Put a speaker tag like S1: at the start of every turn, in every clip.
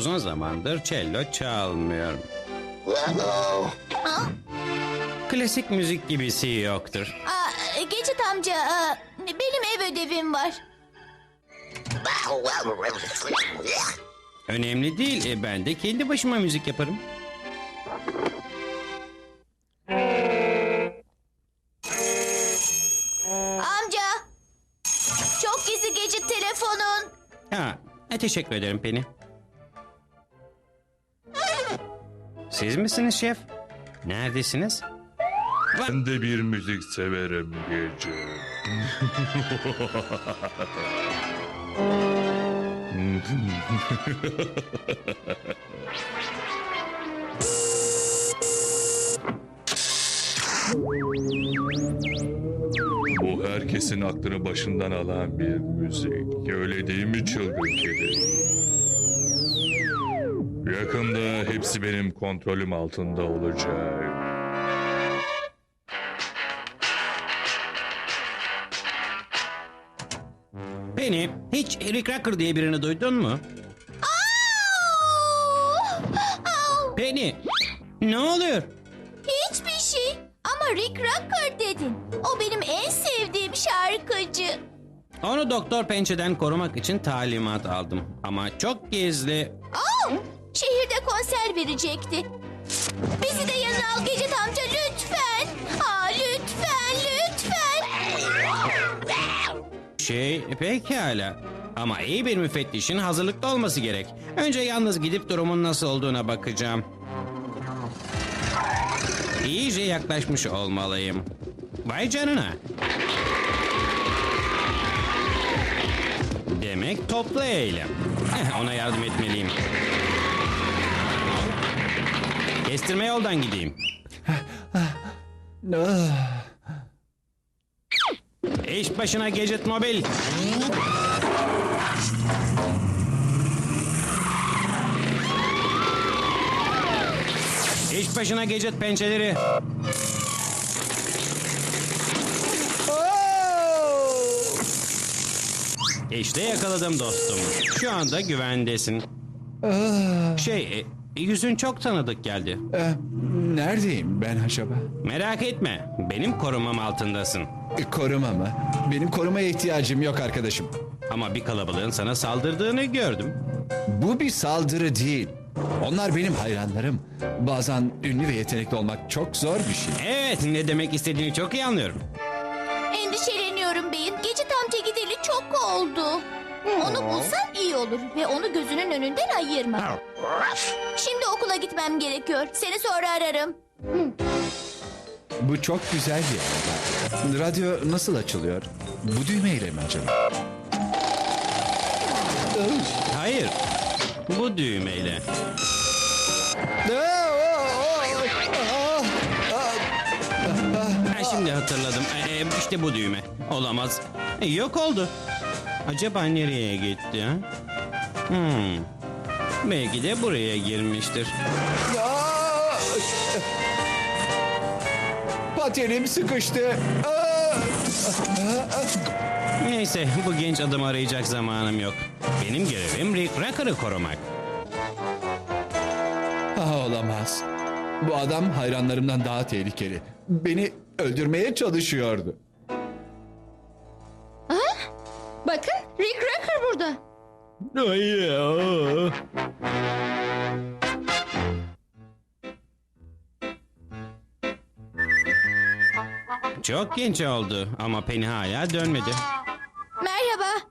S1: Uzun zamandır cello çalmıyorum. Klasik müzik gibisi yoktur.
S2: Aa, Gecit amca, aa, benim ev ödevim var.
S1: Önemli değil. e, ben de kendi başıma müzik yaparım.
S2: Amca, çok gizli Gecit telefonun.
S1: Ha, e, teşekkür ederim Penny. Siz misiniz şef? Neredesiniz?
S3: Ben de bir müzik severim gece. Bu herkesin aklını başından alan bir müzik. Öyle değil mi çılgın kedi? Yakında hepsi benim kontrolüm altında olacak.
S1: Penny, hiç Rick Rucker diye birini duydun mu?
S2: Au!
S1: Penny, ne oluyor?
S2: Hiçbir şey. Ama Rick Rucker dedin. O benim en sevdiğim şarkıcı.
S1: Onu Doktor Pençe'den korumak için talimat aldım. Ama çok gizli.
S2: Au! Şehirde konser verecekti. Bizi de yanına al Gecit amca lütfen. Aa, lütfen, lütfen.
S1: Şey, pekala. Ama iyi bir müfettişin hazırlıklı olması gerek. Önce yalnız gidip durumun nasıl olduğuna bakacağım. İyice yaklaşmış olmalıyım. Vay canına. Demek toplu eylem. Eh, ona yardım etmeliyim. Kestirme yoldan gideyim. İş başına Gadget Mobil. İş başına Gadget pençeleri. İşte yakaladım dostum. Şu anda güvendesin. Şey, e, yüzün çok tanıdık geldi.
S4: Eh, neredeyim ben acaba?
S1: Merak etme, benim korumam altındasın.
S4: E, koruma mı? Benim korumaya ihtiyacım yok arkadaşım.
S1: Ama bir kalabalığın sana saldırdığını gördüm.
S4: Bu bir saldırı değil. Onlar benim hayranlarım. Bazen ünlü ve yetenekli olmak çok zor bir şey.
S1: Evet, ne demek istediğini çok iyi anlıyorum.
S2: Endişeleniyorum beyim. Gecit amca gideli çok oldu. Onu bulsan iyi olur ve onu gözünün önünden ayırma. Şimdi okula gitmem gerekiyor. Seni sonra ararım.
S4: Bu çok güzel bir araba. Radyo nasıl açılıyor? Bu düğmeyle mi acaba?
S1: Hayır, bu düğmeyle. Ha, şimdi hatırladım. Ee, işte bu düğme. Olamaz. Yok oldu. Acaba nereye gitti? ha? Hmm. Belki de buraya girmiştir.
S4: Aa! Patenim sıkıştı. Aa!
S1: Neyse, bu genç adamı arayacak zamanım yok. Benim görevim Rick Rucker'ı korumak.
S4: Ah, olamaz. Bu adam hayranlarımdan daha tehlikeli. Beni öldürmeye çalışıyordu.
S1: Çok genç oldu ama Penny hala dönmedi.
S2: Merhaba.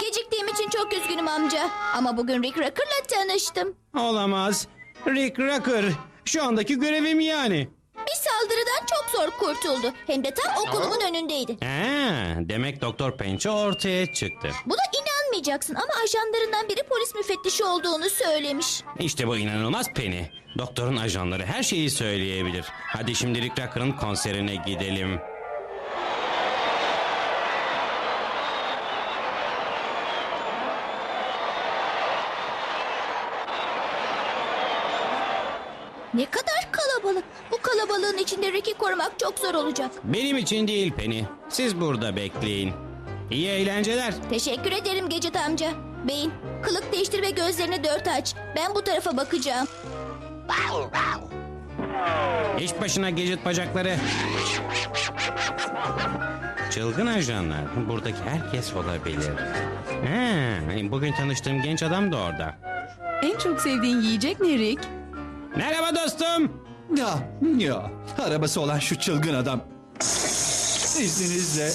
S2: Geciktiğim için çok üzgünüm amca. Ama bugün Rick Rucker'la tanıştım.
S1: Olamaz. Rick Rucker. Şu andaki görevim yani.
S2: Bir saldırıdan çok zor kurtuldu. Hem de tam okulumun önündeydi.
S1: Ha, demek Doktor Pençe ortaya çıktı.
S2: Buna inanmayacaksın ama ajanlarından biri polis müfettişi olduğunu söylemiş.
S1: İşte bu inanılmaz Penny. Doktorun ajanları her şeyi söyleyebilir. Hadi şimdi Rick Rucker'ın konserine gidelim.
S2: Ne kadar kalabalık. Bu kalabalığın içinde Rick'i korumak çok zor olacak.
S1: Benim için değil Penny. Siz burada bekleyin. İyi eğlenceler.
S2: Teşekkür ederim Gecit amca. Beyin, kılık değiştir ve gözlerini dört aç. Ben bu tarafa bakacağım.
S1: İş başına gecit bacakları. Çılgın ajanlar. Buradaki herkes olabilir. Ha, bugün tanıştığım genç adam da orada.
S5: En çok sevdiğin yiyecek ne Rick?
S1: Merhaba dostum.
S4: Ya, ya. Arabası olan şu çılgın adam. İzninizle.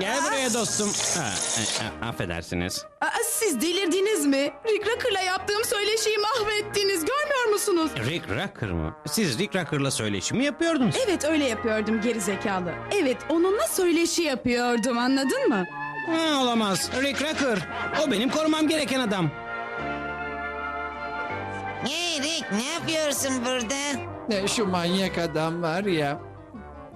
S1: Gel buraya dostum. Ha, e, e, affedersiniz.
S5: Aa, siz delirdiniz mi? Rick Rocker'la yaptığım söyleşiyi mahvettiniz. Görmüyor musunuz?
S1: Rick Rucker mı? Siz Rick Rucker'la söyleşimi yapıyordunuz.
S5: Evet öyle yapıyordum geri zekalı. Evet onunla söyleşi yapıyordum anladın mı?
S1: Ha, olamaz. Rick Rucker. O benim korumam gereken adam.
S6: Hey Rick ne yapıyorsun burada?
S4: Ne, şu manyak adam var ya.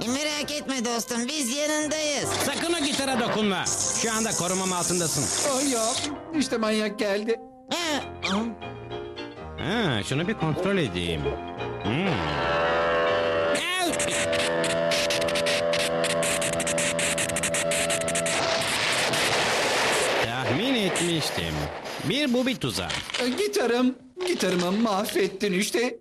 S6: Merak etme dostum biz yanındayız.
S1: Sakın o gitara dokunma. Şu anda korumam altındasın.
S4: Oh yok. İşte manyak geldi.
S6: Ha,
S1: Ha, şunu bir kontrol edeyim. Hmm. Tahmin etmiştim. Bir bu bir tuzak.
S4: E, Gitarım. Gitarımı mahvettin işte.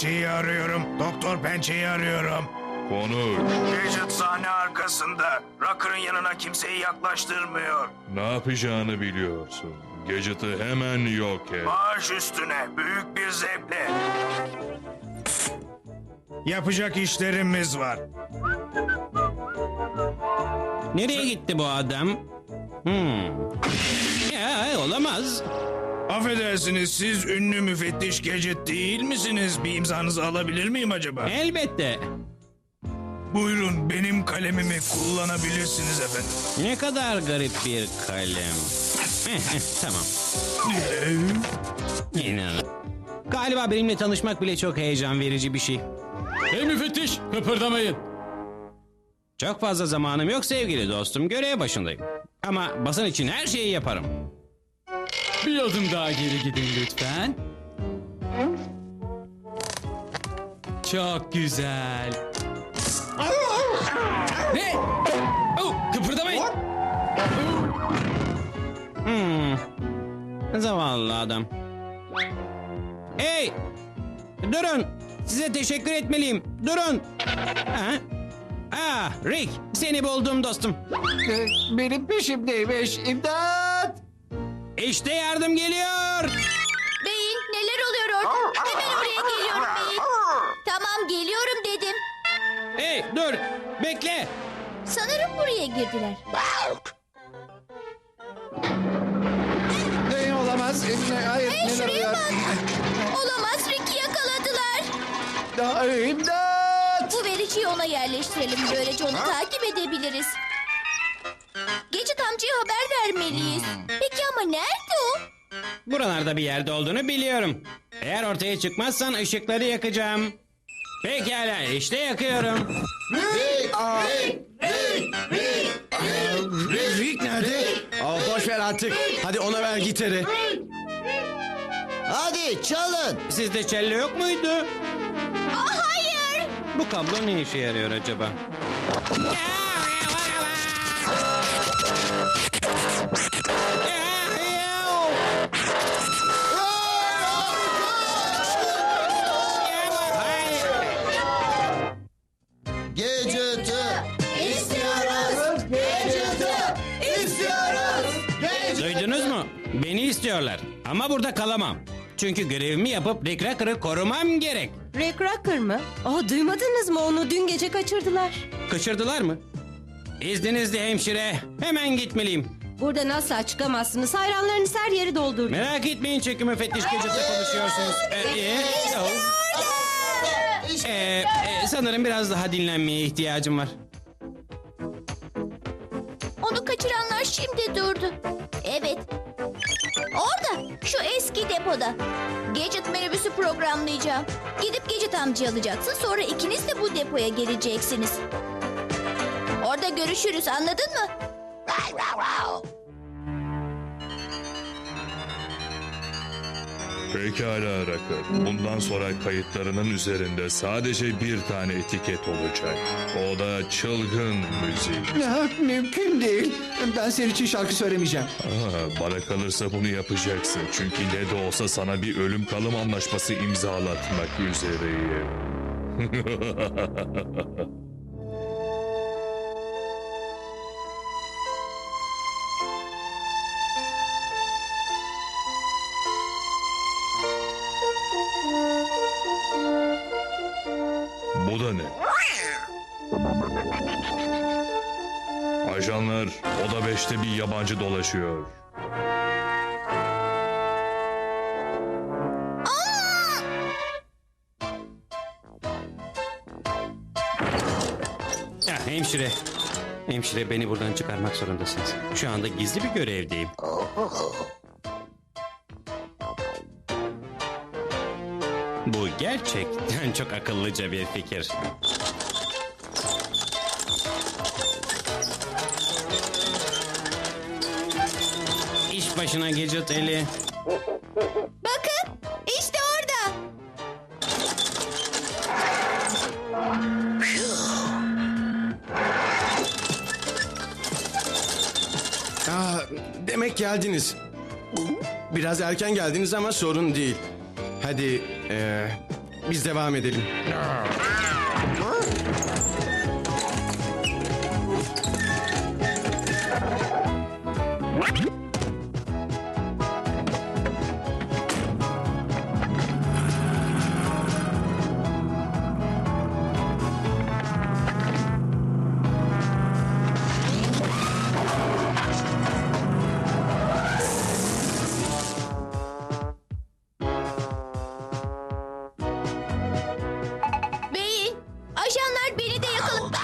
S7: Pençe'yi arıyorum. Doktor Pençe'yi arıyorum.
S3: Konuş.
S7: Gadget sahne arkasında. Rocker'ın yanına kimseyi yaklaştırmıyor.
S3: Ne yapacağını biliyorsun. Gadget'ı hemen yok et.
S7: Baş üstüne büyük bir zevkle. Yapacak işlerimiz var.
S1: Nereye gitti bu adam? Hmm. Ya olamaz.
S7: Affedersiniz siz ünlü müfettiş Gadget değil misiniz? Bir imzanızı alabilir miyim acaba?
S1: Elbette.
S7: Buyurun benim kalemimi kullanabilirsiniz efendim.
S1: Ne kadar garip bir kalem. Tamam. İnan. Galiba benimle tanışmak bile çok heyecan verici bir şey.
S8: Hey müfettiş kıpırdamayın.
S1: Çok fazla zamanım yok sevgili dostum. Görev başındayım. Ama basın için her şeyi yaparım.
S8: Bir adım daha geri gidin lütfen. Çok güzel. ne? Oh, kıpırdamayın.
S1: Hmm. Zavallı adam. Hey! Durun! Size teşekkür etmeliyim. Durun! Ha? Ah, Rick, seni buldum dostum.
S4: E, Benim peşimdeymiş. İmdat.
S1: İşte yardım geliyor.
S2: Beyin, neler oluyor orada? Hemen oraya geliyorum Beyin. Tamam, geliyorum dedim.
S1: Hey, dur. Bekle.
S2: Sanırım buraya girdiler.
S4: Ne olamaz. E, Hayır.
S2: Hey
S4: neler
S2: şuraya
S4: oluyor?
S2: bak. Olamaz, Rick'i yakaladılar.
S4: Daha imdat.
S2: Bu vericiyi ona yerleştirelim. Böylece onu takip edebiliriz. Gecit amcaya haber vermeliyiz. Peki ama nerede o?
S1: Buralarda bir yerde olduğunu biliyorum. Eğer ortaya çıkmazsan ışıkları yakacağım. Pekala, işte yakıyorum.
S9: Rick nerede? Aa, boş ver artık. Hadi ona ver gitarı.
S6: Hadi çalın.
S1: Sizde cello yok muydu?
S2: Aa, hayır.
S1: Bu kablo ne işe yarıyor acaba?
S9: Gadget'ı
S1: Ama burada kalamam. Çünkü görevimi yapıp Rick Rucker'ı korumam gerek.
S10: Rick Rucker mı? Aa, duymadınız mı onu dün gece kaçırdılar.
S1: Kaçırdılar mı? İzninizle hemşire. Hemen gitmeliyim.
S10: Buradan asla çıkamazsınız. Hayranlarınız her yeri doldurdu.
S1: Merak etmeyin çünkü müfettiş Gadget'la konuşuyorsunuz. Ee, e, oh. Ee, e, sanırım biraz daha dinlenmeye ihtiyacım var.
S2: Onu kaçıranlar şimdi durdu. Evet. Orada, şu eski depoda. Gadget minibüsü programlayacağım. Gidip Gadget amcayı alacaksın. Sonra ikiniz de bu depoya geleceksiniz. Orada görüşürüz anladın mı?
S3: Pekala Rakır. Bundan sonra kayıtlarının üzerinde sadece bir tane etiket olacak. O da çılgın müzik.
S4: Ya, mümkün değil. Ben senin için şarkı söylemeyeceğim.
S3: Aa, bana kalırsa bunu yapacaksın. Çünkü ne de olsa sana bir ölüm kalım anlaşması imzalatmak üzereyim. 5'te bir yabancı dolaşıyor.
S1: Ya hemşire. Hemşire beni buradan çıkarmak zorundasınız. Şu anda gizli bir görevdeyim. Bu gerçekten çok akıllıca bir fikir. Başına Gadget Eli.
S2: Bakın işte orada.
S9: Aa, demek geldiniz. Biraz erken geldiniz ama sorun değil. Hadi ee, biz devam edelim.
S2: Ajanlar beni de yakaladı.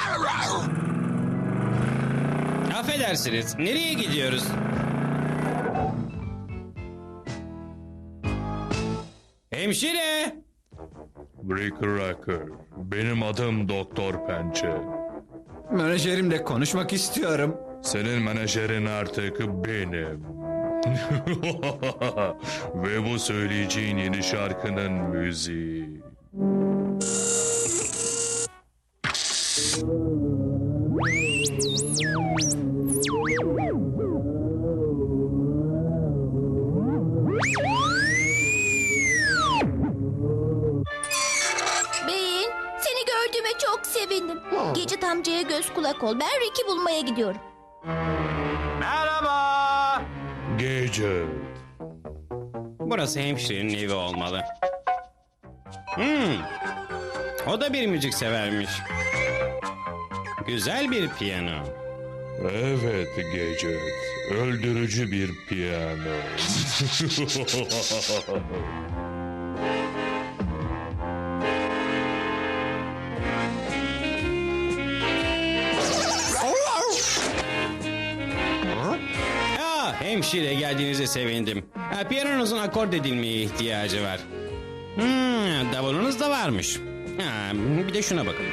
S1: Affedersiniz. Nereye gidiyoruz? Hemşire!
S3: Rick Rucker. Benim adım Doktor Pençe.
S4: Menajerimle konuşmak istiyorum.
S3: Senin menajerin artık benim. Ve bu söyleyeceğin yeni şarkının müziği.
S2: Beyin, seni gördüğüme çok sevindim. Gece amcaya göz kulak ol. Ben Rick'i bulmaya gidiyorum.
S1: Merhaba!
S3: Gece.
S1: Burası hemşirenin evi olmalı. Hmm. O da bir müzik severmiş. Güzel bir piyano.
S3: Evet Gece. Öldürücü bir piyano.
S1: Aa, hemşire geldiğinize sevindim. Ha, piyanonuzun akord edilmeye ihtiyacı var. Hmm, davulunuz da varmış. Ha, bir de şuna bakın.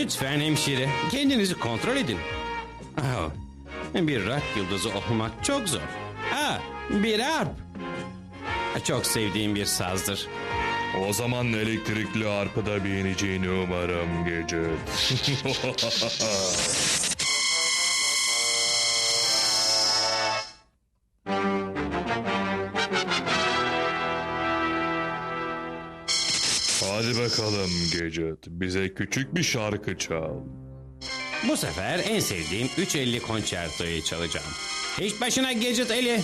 S1: Lütfen hemşire, kendinizi kontrol edin. Oh, bir rock yıldızı olmak çok zor. Ha, bir arp. Çok sevdiğim bir sazdır.
S3: o zaman elektrikli arpıda beğeneceğini umarım Gece. bakalım Gece. Bize küçük bir şarkı çal.
S1: Bu sefer en sevdiğim 350 konçertoyu çalacağım. Hiç başına Gadget Eli.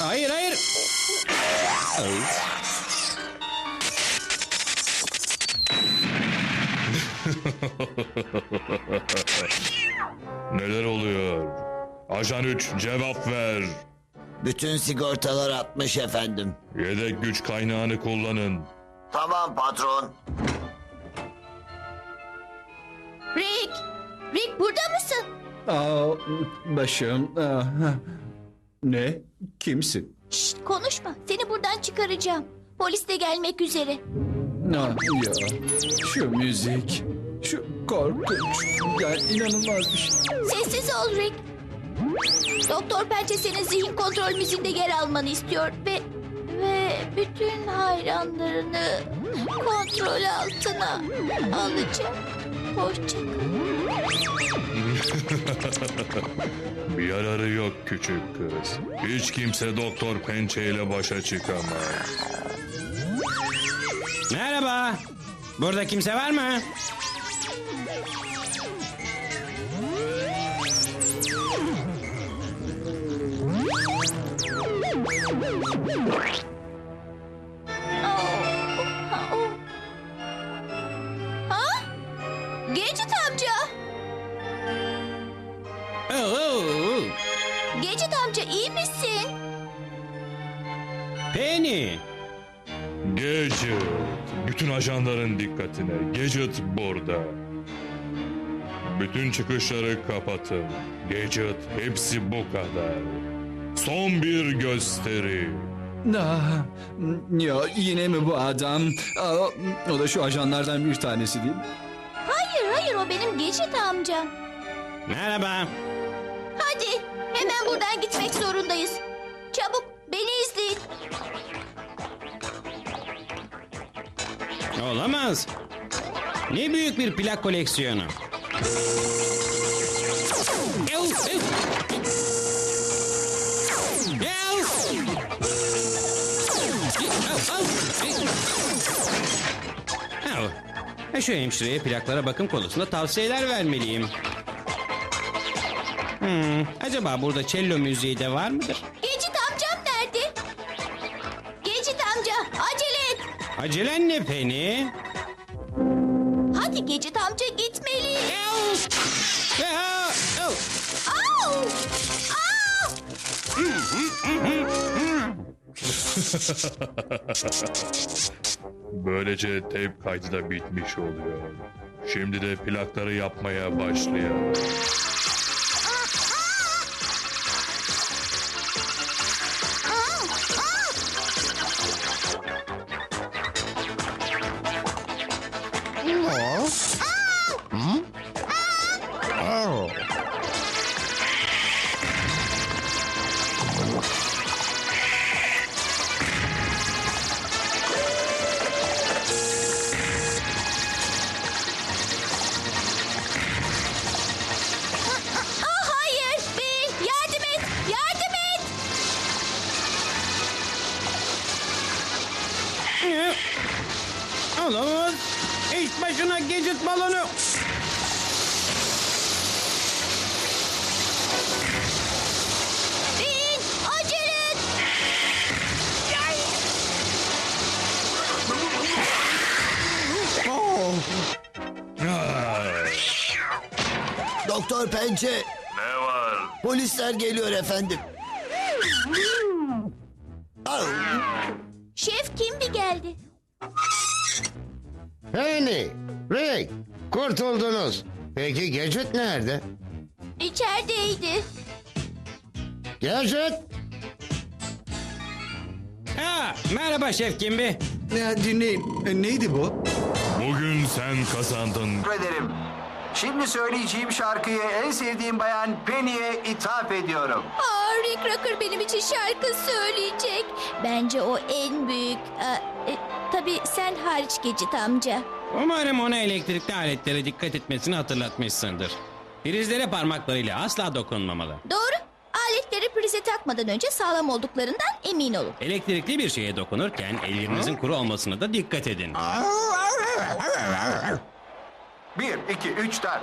S1: Hayır hayır. Ay.
S3: Neler oluyor? Ajan 3 cevap ver.
S6: Bütün sigortalar atmış efendim.
S3: Yedek güç kaynağını kullanın.
S6: Tamam patron.
S2: Rick, Rick burada mısın?
S4: Aa, başım. Aa, ne? Kimsin?
S2: Şşt, konuşma. Seni buradan çıkaracağım. Polis de gelmek üzere.
S4: Aa, ya, şu müzik. Şu korkunç. Yani inanılmaz bir şey.
S2: Sessiz ol Rick. Doktor Pençe senin zihin kontrol müziğinde yer almanı istiyor ve ve bütün hayranlarını kontrol altına alacak. Hoşça kal.
S3: Bir yararı yok küçük kız. Hiç kimse Doktor Pençe ile başa çıkamaz.
S1: Merhaba. Burada kimse var mı?
S3: dikkatine. Gadget burada. Bütün çıkışları kapatın. Gadget hepsi bu kadar. Son bir gösteri.
S4: Ah, ya yine mi bu adam? Aa, o da şu ajanlardan bir tanesi değil mi?
S2: Hayır hayır o benim Gadget amcam.
S1: Merhaba.
S2: Hadi hemen buradan gitmek zorundayız. Çabuk beni izleyin.
S1: Olamaz. Ne büyük bir plak koleksiyonu. Ev, ev. Ev. Al, al. Al. E, Şu hemşireye plaklara bakım konusunda tavsiyeler vermeliyim. Hmm, acaba burada cello müziği de var mıdır? Acelen ne Penny?
S2: Hadi Gadget amca gitmeliyiz. Au!
S3: Böylece tape kaydı da bitmiş oluyor. Şimdi de plakları yapmaya başlayalım.
S1: Olamaz. İş başına gecit balonu.
S2: Bill acele et.
S11: Doktor Pençe,
S3: ne var?
S11: polisler geliyor efendim. Au!
S2: Şef kimdi geldi?
S11: Penny, Rick, kurtuldunuz. Peki Gadget nerede?
S2: İçerideydi.
S11: Gadget?
S1: Ha, merhaba Şef Kimbi.
S4: Ya dinleyin. E, neydi bu?
S3: Bugün sen kazandın.
S12: Teşekkür ederim. Şimdi söyleyeceğim şarkıyı en sevdiğim bayan Penny'e ithaf ediyorum.
S2: Aa, Rick Rucker benim için şarkı söyleyecek. Bence o en büyük. E, sen hariç Gadget amca.
S1: Umarım ona elektrikli aletlere dikkat etmesini hatırlatmışsındır. Prizlere parmaklarıyla asla dokunmamalı.
S2: Doğru. Aletleri prize takmadan önce sağlam olduklarından emin olun.
S1: Elektrikli bir şeye dokunurken ellerinizin kuru olmasına da dikkat edin.
S12: Bir, iki, üç, dört.